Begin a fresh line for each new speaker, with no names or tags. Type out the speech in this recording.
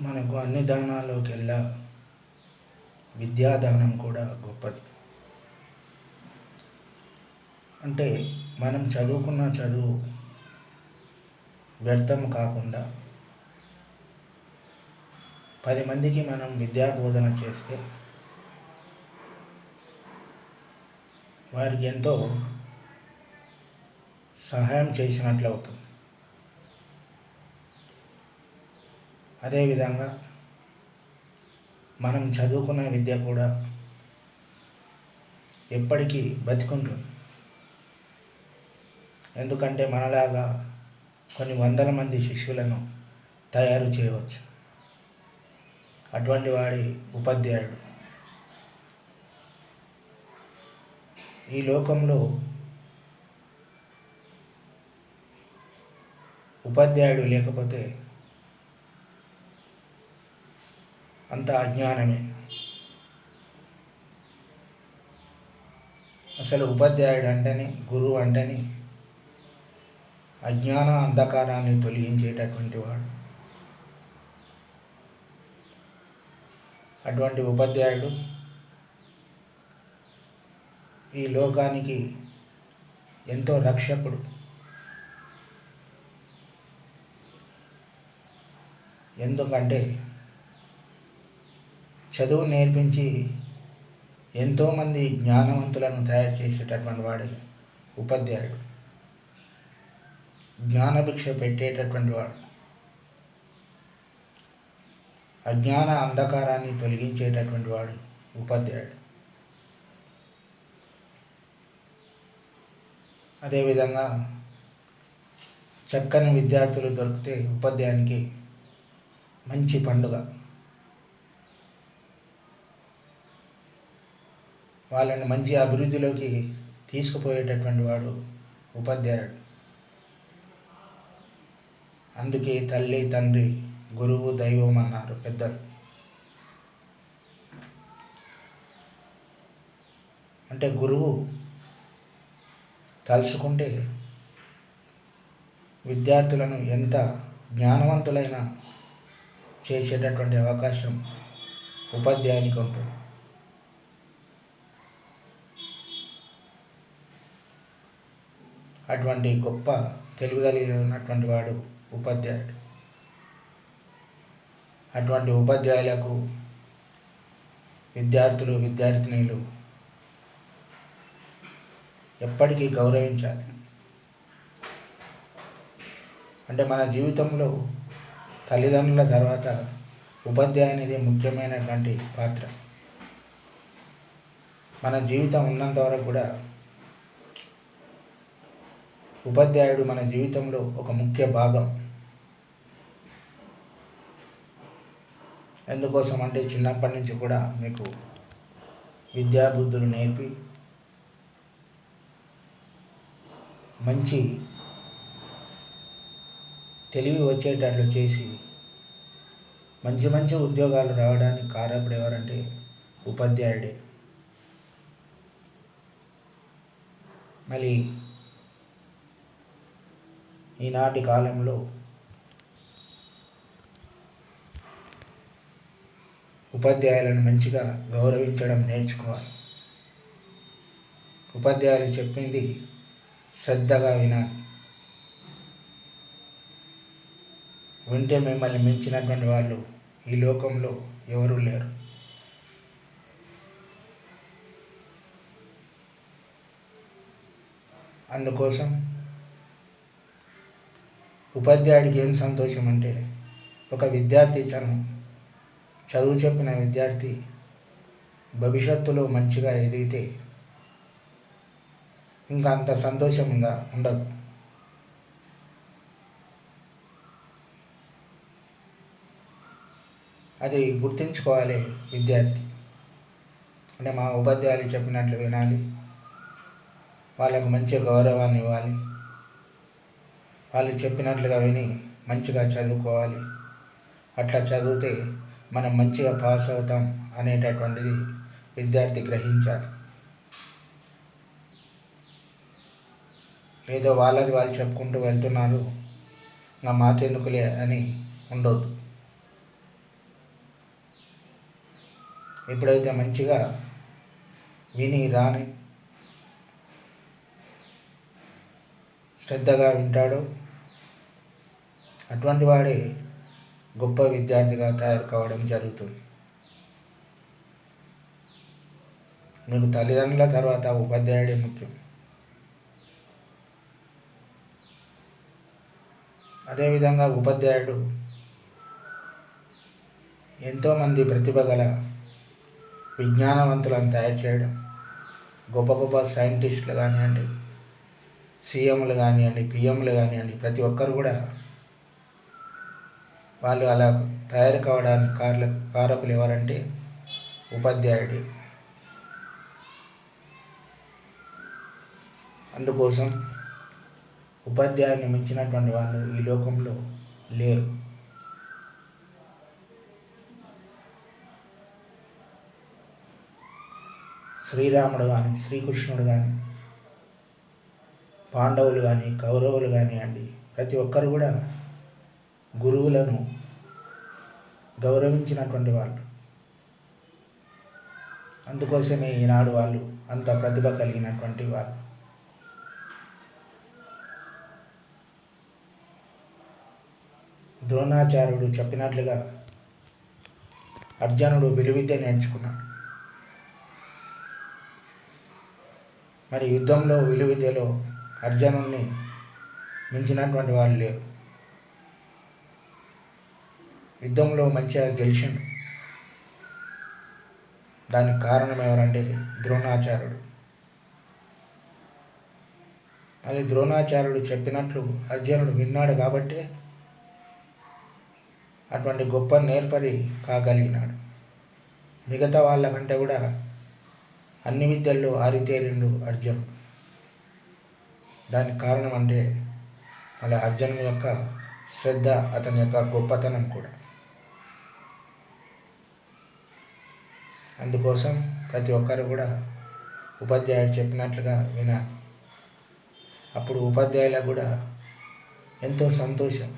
మనకు అన్ని దానాల్లోకెల్లా విద్యాదానం కూడా గొప్పది. అంటే మనం చదువుకున్న చదువు వ్యర్థం కాకుండా పది మందికి మనం విద్యా బోధన చేస్తే వారికి ఎంతో సహాయం చేసినట్లు అవుతుంది. అదేవిధంగా మనం చదువుకున్న విద్య కూడా ఎప్పటికీ బతికుంటుంది. ఎందుకంటే మనలాగా కొన్ని వందల మంది శిష్యులను తయారు చేయవచ్చు. అటువంటి వాడి ఉపాధ్యాయుడు. ఈ లోకంలో ఉపాధ్యాయుడు లేకపోతే అంత అజ్ఞానమే. అసలు ఉపాధ్యాయుడు అంటేనే గురువు అంటేనే అజ్ఞాన అంధకారాన్ని తొలగించేటటువంటి వాడు. అటువంటి ఉపాధ్యాయుడు ఈ లోకానికి ఎంతో రక్షకుడు. ఎందుకంటే చదువు నేర్పించి ఎంతోమంది జ్ఞానవంతులను తయారు చేసేటటువంటి వాడే ఉపాధ్యాయుడు. జ్ఞానభిక్ష పెట్టేటటువంటి వాడు. అజ్ఞాన అంధకారాన్ని తొలగించేటటువంటి వాడు ఉపాధ్యాయుడు. అదేవిధంగా చక్కని విద్యార్థులు దొరికితే ఉపాధ్యాయునికి మంచి పండుగ. వాళ్ళని మంచి అభివృద్ధిలోకి తీసుకుపోయేటటువంటి వాడు ఉపాధ్యాయుడు. అందుకే తల్లి తండ్రి గురువు దైవం అన్నారు పెద్దలు. అంటే గురువు తలుచుకుంటే విద్యార్థులను ఎంత జ్ఞానవంతులైన చేసేటటువంటి అవకాశం ఉపాధ్యాయునికి ఉంటుంది. అటువంటి గొప్ప తెలివిగలిగి ఉన్నటువంటి వాడు ఉపాధ్యాయుడు. అటువంటి ఉపాధ్యాయులకు విద్యార్థులు విద్యార్థినీలు ఎప్పటికీ గౌరవించాలి. అంటే మన జీవితంలో తల్లిదండ్రుల తర్వాత ఉపాధ్యాయునిది ముఖ్యమైనటువంటి పాత్ర. మన జీవితం ఉన్నంత వరకు కూడా ఉపాధ్యాయుడు మన జీవితంలో ఒక ముఖ్య భాగం. ఎందుకోసం అంటే చిన్నప్పటి నుంచి కూడా మీకు విద్యాబుద్ధులు నేర్పి మంచి తెలివి వచ్చేటట్లు చేసి మంచి మంచి ఉద్యోగాలు రావడానికి కారకుడు ఎవరంటే ఉపాధ్యాయుడే. మళ్ళీ ఈనాటి కాలంలో ఉపాధ్యాయులను మంచిగా గౌరవించడం నేర్చుకోవాలి. ఉపాధ్యాయులు చెప్పింది శ్రద్ధగా వినాలి. వింటే మిమ్మల్ని మించినటువంటి వాళ్ళు ఈ లోకంలో ఎవరూ లేరు. అందుకోసం ఉపాధ్యాయుడికి ఏం సంతోషం అంటే ఒక విద్యార్థి తను చదువు చెప్పిన విద్యార్థి భవిష్యత్తులో మంచిగా ఎదిగితే ఇంకా అంత సంతోషంగా ఉండదు. అది గుర్తుంచుకోవాలి విద్యార్థి. అంటే మా ఉపాధ్యాయులు చెప్పినట్లు వినాలి. వాళ్ళకు మంచి గౌరవాన్ని ఇవ్వాలి. వాళ్ళు చెప్పినట్లుగా విని మంచిగా చదువుకోవాలి. అట్లా చదివితే మనం మంచిగా పాస్ అవుతాం అనేటటువంటిది విద్యార్థి గ్రహించాలి. ఏదో వాళ్ళది వాళ్ళు చెప్పుకుంటూ వెళ్తున్నారు. నా మాకెందుకులే అని ఉండొద్దు. ఎప్పుడైతే మంచిగా విని రాని శ్రద్ధగా వింటాడో అటువంటి వాడే గొప్ప విద్యార్థిగా తయారు కావడం జరుగుతుంది. మీకు తల్లిదండ్రుల తర్వాత ఉపాధ్యాయుడే ముఖ్యం. అదేవిధంగా ఉపాధ్యాయుడు ఎంతోమంది ప్రతిభ గల విజ్ఞానవంతులను తయారు చేయడం గొప్ప గొప్ప సైంటిస్టులు కానివ్వండి సీఎంలు కానివ్వండి పిఎంలు కానివ్వండి ప్రతి ఒక్కరు కూడా వాళ్ళు అలా తయారు కావడానికి కారల కారకులు ఎవరంటే ఉపాధ్యాయుడు. అందుకోసం ఉపాధ్యాయుని మించినటువంటి వాళ్ళు ఈ లోకంలో లేరు. శ్రీరాముడు కానీ శ్రీకృష్ణుడు కానీ పాండవులు కానీ కౌరవులు కానివ్వండి ప్రతి ఒక్కరు కూడా గురువులను గౌరవించినటువంటి వాళ్ళు. అందుకోసమే ఈనాడు వాళ్ళు అంత ప్రతిభ కలిగినటువంటి వాళ్ళు. ద్రోణాచార్యుడు చెప్పినట్లుగా అర్జునుడు విలువిద్య నేర్చుకున్నాడు. మరి యుద్ధంలో విలువిద్యలో అర్జునుడిని మించినటువంటి వాళ్ళు లేరు. యుద్ధంలో మంచిగా గెలిచిండు. దానికి కారణం ఎవరంటే ద్రోణాచార్యుడు. అది ద్రోణాచార్యుడు చెప్పినట్లు అర్జునుడు విన్నాడు కాబట్టి అటువంటి గొప్ప నేర్పరి కాగలిగినాడు. మిగతా వాళ్ళకంటే కూడా అన్ని విద్యల్లో ఆరితేరిండు అర్జునుడు. దానికి కారణం అంటే అలా అర్జునుని యొక్క శ్రద్ధ అతని యొక్క గొప్పతనం కూడా. అందుకోసం ప్రతి ఒక్కరు కూడా ఉపాధ్యాయుడు చెప్పినట్లుగా వినాలి. అప్పుడు ఉపాధ్యాయులకు కూడా ఎంతో సంతోషం.